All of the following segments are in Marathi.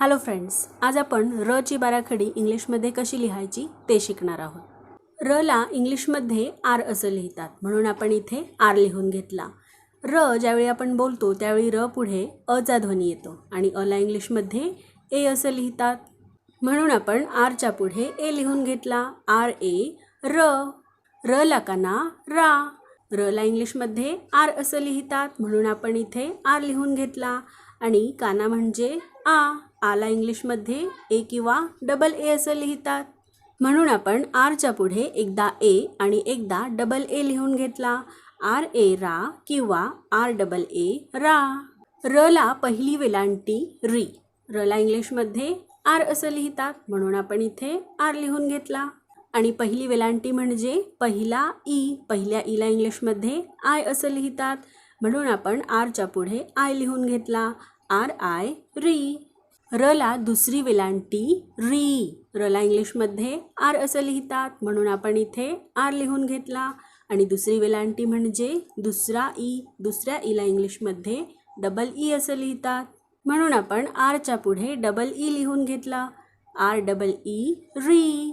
हॅलो फ्रेंड्स आज आपण र ची बाराखडी इंग्लिशमध्ये कशी लिहायची ते शिकणार आहोत. र ला इंग्लिशमध्ये आर असं लिहितात म्हणून आपण इथे आर लिहून घेतला. र ज्यावेळी आपण बोलतो त्यावेळी र पुढे अचा ध्वनी येतो आणि अला इंग्लिशमध्ये ए असं लिहितात. म्हणून आपण आरच्या पुढे ए लिहून घेतला. आर ए र र ला काना रा. र ला इंग्लिशमध्ये आर असं लिहितात म्हणून आपण इथे आर लिहून घेतला. आणि काना म्हणजे आ. आला इंग्लिशमध्ये ए किंवा डबल ए असं लिहितात. म्हणून आपण आरच्या पुढे एकदा ए आणि एकदा डबल ए लिहून घेतला. आर ए रा किंवा आर डबल ए रा. र ला पहिली वेलांटी री. र ला इंग्लिशमध्ये आर असं लिहितात. म्हणून आपण इथे आर लिहून घेतला. आणि पहिली वेलांटी म्हणजे पहिला ई. पहिल्या ईला इंग्लिशमध्ये आय असं लिहितात. म्हणून आपण आरच्या पुढे आय लिहून घेतला. आर आय री. र ला दुसरी वेलांटी री. रला इंग्लिशमध्ये आर असं लिहितात म्हणून आपण इथे आर लिहून घेतला. आणि दुसरी वेलांटी म्हणजे दुसरा ई दुसऱ्या ईला इंग्लिशमध्ये डबल ई असं लिहितात. म्हणून आपण आरच्या पुढे डबल ई लिहून घेतला. आर डबल ई री.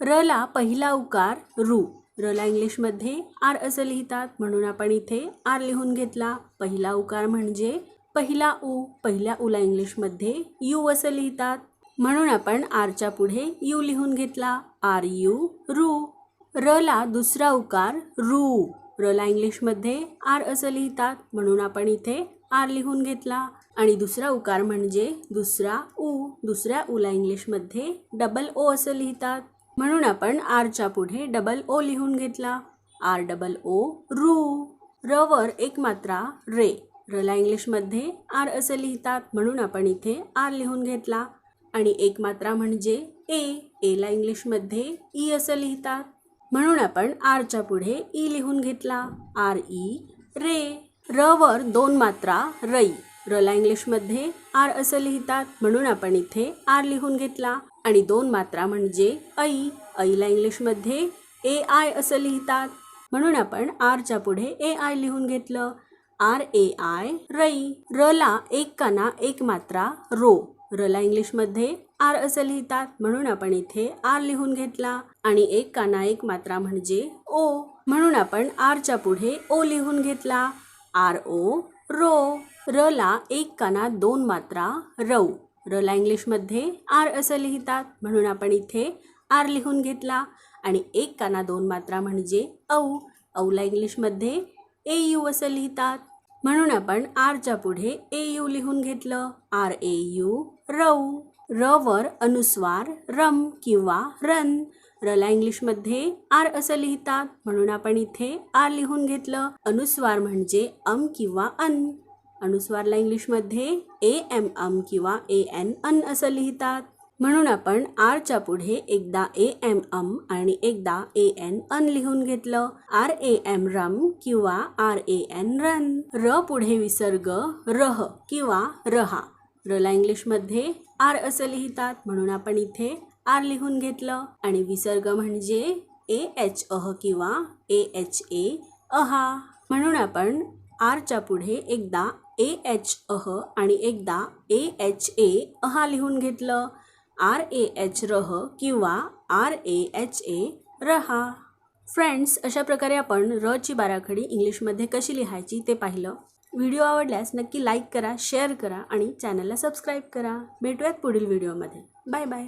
र ला पहिला उकार रू. रला इंग्लिशमध्ये आर असं लिहितात म्हणून आपण इथे आर लिहून घेतला. पहिला उकार म्हणजे पहिला ऊ पहिल्या उला इंग्लिशमध्ये यू असं लिहितात. म्हणून आपण आरच्या पुढे यू लिहून घेतला. आर यू रू. र ला दुसरा उकार रू. र ला इंग्लिशमध्ये आर असं लिहितात. म्हणून आपण इथे आर लिहून घेतला. आणि दुसरा उकार म्हणजे दुसरा ऊ दुसऱ्या उला इंग्लिशमध्ये डबल ओ असं लिहितात. म्हणून आपण आरच्या पुढे डबल ओ लिहून घेतला. आर डबल ओ रू. रवर एक मात्रा रे. रला इंग्लिशमध्ये आर असं लिहितात म्हणून आपण इथे आर लिहून घेतला. आणि एक मात्रा म्हणजे ए. एला इंग्लिशमध्ये ई असं लिहितात. म्हणून आपण आरच्या पुढे ई लिहून घेतला. आर ई रे. र वर दोन मात्रा रई. रला इंग्लिशमध्ये आर असं लिहितात. म्हणून आपण इथे आर लिहून घेतला. आणि दोन मात्रा म्हणजे ऐ. ऐला इंग्लिशमध्ये ए आय असं लिहितात. म्हणून आपण आरच्या पुढे ए आय लिहून घेतलं. आर ए आय रई. र ला एक काना एक मात्रा रो. र ला इंग्लिशमध्ये आर असं लिहितात. म्हणून आपण इथे आर लिहून घेतला. आणि एक काना एक मात्रा म्हणजे ओ. म्हणून आपण आरच्या पुढे ओ लिहून घेतला. आर ओ रो. र ला एक काना दोन मात्रा रौ. र ला इंग्लिशमध्ये आर असं लिहितात. म्हणून आपण इथे आर लिहून घेतला. आणि एक काना दोन मात्रा म्हणजे औ. औला इंग्लिशमध्ये ए यू असं लिहितात. म्हणून आपण आरच्या पुढे ए यू लिहून घेतलं. आर ए यू रौ र वर अनुस्वार रम किंवा रन. र ला इंग्लिशमध्ये आर असं लिहितात. म्हणून आपण इथे आर लिहून घेतलं. अनुस्वार म्हणजे अम किंवा अन. अनुस्वारला इंग्लिशमध्ये ए एम अम किंवा ए एन अन असं लिहितात. म्हणून आपण आरच्या पुढे एकदा ए एम अम आणि एकदा ए एन अन लिहून घेतलं. आर ए एम रम किंवा आर ए एन रन. र पुढे विसर्ग रह किंवा रहा. र ला इंग्लिशमध्ये आर असं लिहितात. म्हणून आपण इथे आर लिहून घेतलं. आणि विसर्ग म्हणजे ए एच अह किंवा ए एच ए अहा. म्हणून आपण आरच्या पुढे एकदा ए एच अह आणि एकदा ए एच ए अहा लिहून घेतलं. आर ए एच रह किंवा आर ए एच ए रहा. फ्रेंड्स अशा प्रकारे आपण र ची बाराखडी इंग्लिशमध्ये कशी लिहायची ते पाहिलं. व्हिडिओ आवडल्यास नक्की लाईक करा शेअर करा आणि चॅनलला सबस्क्राईब करा. भेटूयात पुढील व्हिडिओमध्ये बाय बाय